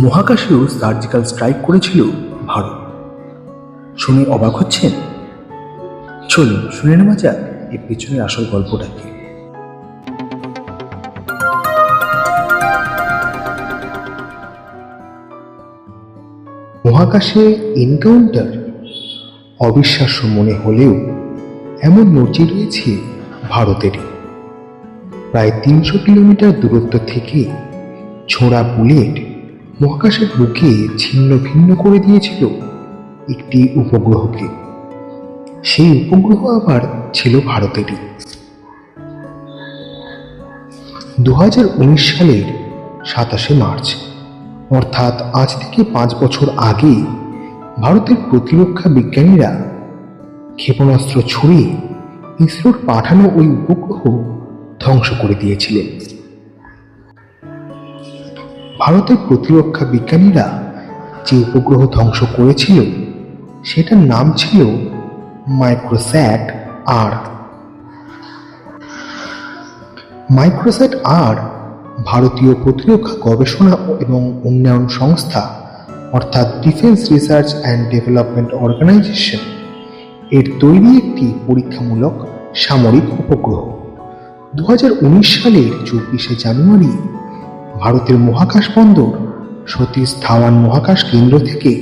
মহাকাশেও surgical strike করেছিল ভারত। শুনে অবাক হচ্ছেন? চলুন, শুনে নেওয়া যাক এর পেছনে আসল গল্পটা কি। মহাকাশে এনকাউন্টার? অবিশ্বাস্য মনে হলেও এমন নজির রয়েছে ভারতেরই প্রায় তিনশো কিলোমিটার দূরত্ব থেকে ছোড়া বুলেট মহাকাশের বুকে ছিন্ন ভিন্ন করে দিয়েছিল একটি উপগ্রহকে। সেই উপগ্রহ আবার ছিল ভারতেরই। দুই হাজার উনিশ সালের সাতাশে মার্চ, অর্থাৎ আজ থেকে পাঁচ বছর আগে ভারতের প্রতিরক্ষা বিজ্ঞানীরা ক্ষেপণাস্ত্র ছুড়ে ইসরোর পাঠানো ওই উপগ্রহ ধ্বংস করে দিয়েছিলেন। ভারতের প্রতিরক্ষা বিজ্ঞানীরা যে উপগ্রহ ধ্বংস করেছিল, সেটার নাম ছিল মাইক্রোস্যাট আর। মাইক্রোস্যাট আর ভারতীয় প্রতিরক্ষা গবেষণা এবং উন্নয়ন সংস্থা, অর্থাৎ defence research and development organisation, এর তৈরি একটি পরীক্ষামূলক সামরিক উপগ্রহ। দু হাজার উনিশ সালের চব্বিশে জানুয়ারি ভারতের মহাকাশ বন্দর, সতীশ ধাওয়ান মহাকাশ কেন্দ্র থেকে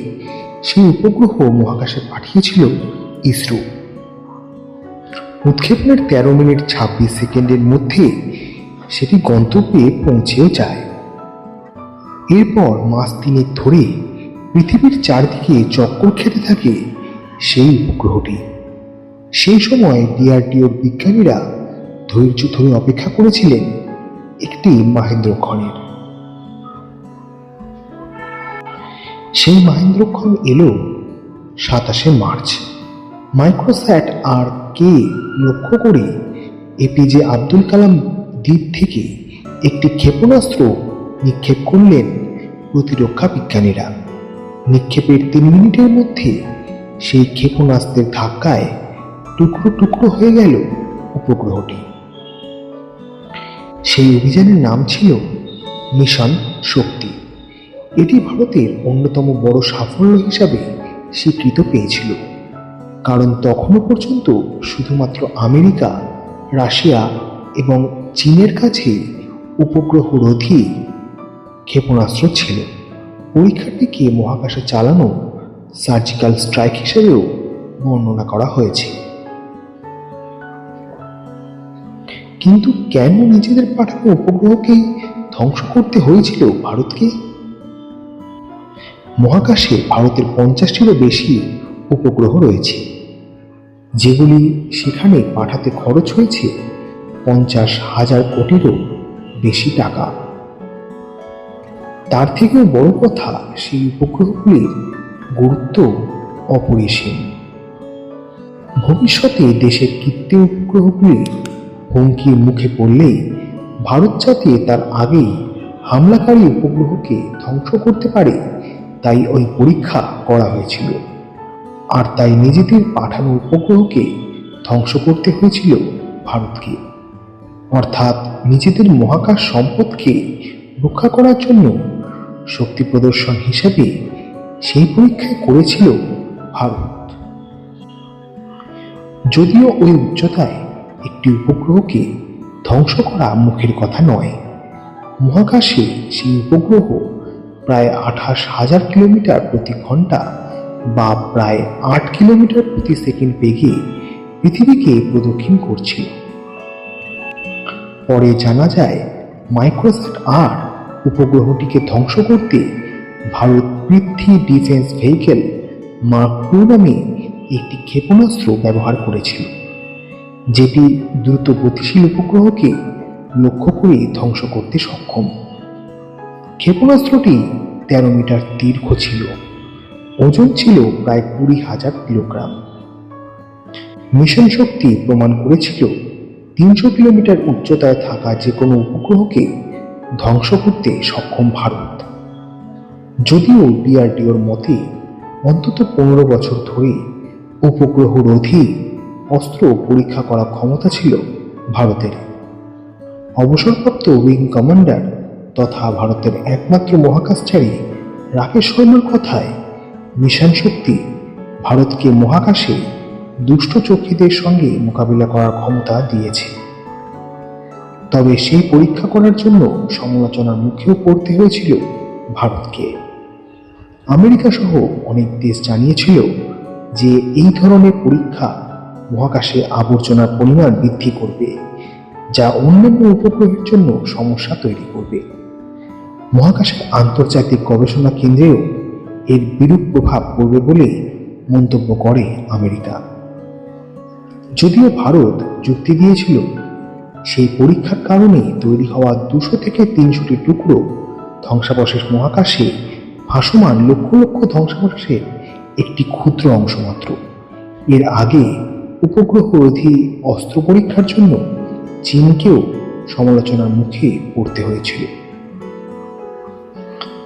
সেই উপগ্রহ মহাকাশে পাঠিয়েছিল ইসরো। উৎক্ষেপণের তেরো মিনিট ছাব্বিশ সেকেন্ডের মধ্যে সেটি গন্তব্যে পৌঁছেও যায়। এরপর মাস তিনেক ধরে পৃথিবীর চারদিকে চক্কর খেতে থাকে সেই উপগ্রহটি। সেই সময় ডিআরডিওর বিজ্ঞানীরা ধৈর্য ধরে অপেক্ষা করেছিলেন একটি মাহেন্দ্রক্ষণের। সেই মাহেন্দ্রক্ষণ এলো, সাতাশে মার্চ। মাইক্রোস্যাট আর কে লক্ষ্য করে এপিজে আব্দুল কালাম দ্বীপ থেকে একটি ক্ষেপণাস্ত্র নিক্ষেপ করলেন প্রতিরক্ষা বিজ্ঞানীরা। নিক্ষেপের তিন মিনিটের মধ্যে সেই ক্ষেপণাস্ত্রের ধাক্কায় টুকরো টুকরো হয়ে গেল উপগ্রহটি। সেই অভিযানের নাম ছিল মিশন শক্তি। এটি ভারতের অন্যতম বড় সাফল্য হিসাবে স্বীকৃত পেয়েছিল। কারণ তখনও পর্যন্ত শুধুমাত্র আমেরিকা, রাশিয়া এবং চীনের কাছে উপগ্রহ রোধী ক্ষেপণাস্ত্র ছিল। পরীক্ষাটিকে মহাকাশে চালানো সার্জিক্যাল স্ট্রাইক হিসেবেও বর্ণনা করা হয়েছে। কিন্তু কেন নিজেদের পাঠানো উপগ্রহকেই ধ্বংস করতে হয়েছিল ভারতকে? মহাকাশে ভারতের পঞ্চাশটিরও বেশি উপগ্রহ রয়েছে। যেগুলি সেখানে পাঠাতে খরচ হয়েছে পঞ্চাশ হাজার কোটিরও বেশি টাকা। তার থেকেও বড় কথা সেই উপগ্রহগুলির গুরুত্ব অপরিসীম। ভবিষ্যতে দেশের কৃত্রিম উপগ্রহগুলি হুমকির মুখে পড়লে ভারত যাতে তার আগেই হামলাকারী উপগ্রহকে ধ্বংস করতে পারে তাই ওই পরীক্ষা করা হয়েছিল। আর তাই নিজেদের পাঠানো উপগ্রহকে ধ্বংস করতে হয়েছিল ভারতকে। অর্থাৎ নিজেদের মহাকাশ সম্পদকে রক্ষা করার জন্য শক্তি প্রদর্শন হিসেবে সেই পরীক্ষায় করেছিল ভারত। যদিও ওই উচ্চতায় একটি উপগ্রহকে ধ্বংস করা মুখের কথা নয়, মহাকাশে সেই উপগ্রহ প্রায় আঠাশ হাজার কিলোমিটার প্রতি ঘণ্টা বা প্রায় আট কিলোমিটার প্রতি সেকেন্ড বেগে পৃথিবীকে প্রদক্ষিণ করছিল। পরে জানা যায় মাইক্রোস্যাট আর উপগ্রহটিকে ধ্বংস করতে Bharat Prithvi defence vehicle mark two নামে একটি ক্ষেপণাস্ত্র ব্যবহার করেছিল। যেটি দ্রুত গতিশীল উপগ্রহকে লক্ষ্য করে ধ্বংস করতে সক্ষম। ক্ষেপণাস্ত্রটি তেরো মিটার দীর্ঘ ছিল। ওজন ছিল প্রায় কুড়ি হাজার কিলোগ্রাম। মিশন শক্তি প্রমাণ করেছিল তিনশো কিলোমিটার উচ্চতায় থাকা যে কোনো উপগ্রহকে ধ্বংস করতে সক্ষম ভারত। যদিও ডিআরডিওর মতে, অন্তত পনেরো বছর ধরে উপগ্রহ রোধী অস্ত্র পরীক্ষা করার ক্ষমতা ছিল ভারতের। অবসরপ্রাপ্ত উইং কমান্ডার তথা ভারতের একমাত্র মহাকাশচারী রাকেশ শর্মার কথায় মিশন শক্তি ভারতকে মহাকাশে দুষ্ট চক্ষীদের সঙ্গে মোকাবিলা করার ক্ষমতা দিয়েছে। তবে সেই পরীক্ষা করার জন্য সমালোচনার মুখেও পড়তে হয়েছিল ভারতকে। আমেরিকা সহ অনেক দেশ জানিয়েছিল যে এই ধরনের পরীক্ষা মহাকাশে আবর্জনার পরিমাণ বৃদ্ধি করবে, যা অন্যান্য উপগ্রহের জন্য সমস্যা তৈরি করবে। মহাকাশের আন্তর্জাতিক গবেষণা কেন্দ্রেও এর বিরূপ প্রভাব পড়বে বলে মন্তব্য করে আমেরিকা। যদিও ভারত যুক্তি দিয়েছিল, সেই পরীক্ষার কারণে তৈরি হওয়া দুশো থেকে তিনশোটি টুকরো ধ্বংসাবশেষ মহাকাশে ভাসমান লক্ষ লক্ষ ধ্বংসাবশেষের একটি ক্ষুদ্র অংশ মাত্র। এর আগে উপগ্রহ রোধী অস্ত্র পরীক্ষার জন্য চীনকেও সমালোচনার মুখে পড়তে হয়েছিল।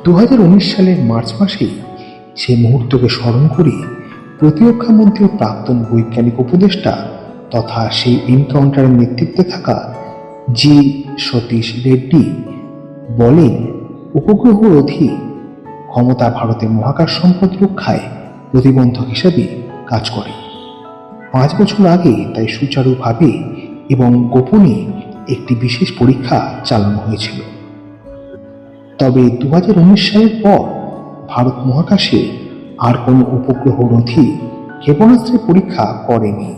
দু হাজার উনিশ সালের মার্চ মাসেই সে মুহূর্তকে স্মরণ করে প্রতিরক্ষা মন্ত্রীর প্রাক্তন বৈজ্ঞানিক উপদেষ্টা তথা সেই এনকাউন্টারের নেতৃত্বে থাকা জি সতীশ রেড্ডি বলেন, উপগ্রহ রোধী ক্ষমতা ভারতের মহাকাশ সম্পদ রক্ষায় প্রতিবন্ধক হিসেবে কাজ করে। পাঁচ বছর আগে তাই সুচারুভাবে এবং গোপনে একটি বিশেষ পরীক্ষা চালানো হয়েছিল। তবে দু হাজার উনিশ সালের পর ভারত মহাকাশে আর কোনো উপগ্রহ নথি ক্ষেপণাস্ত্রের পরীক্ষা করেনি।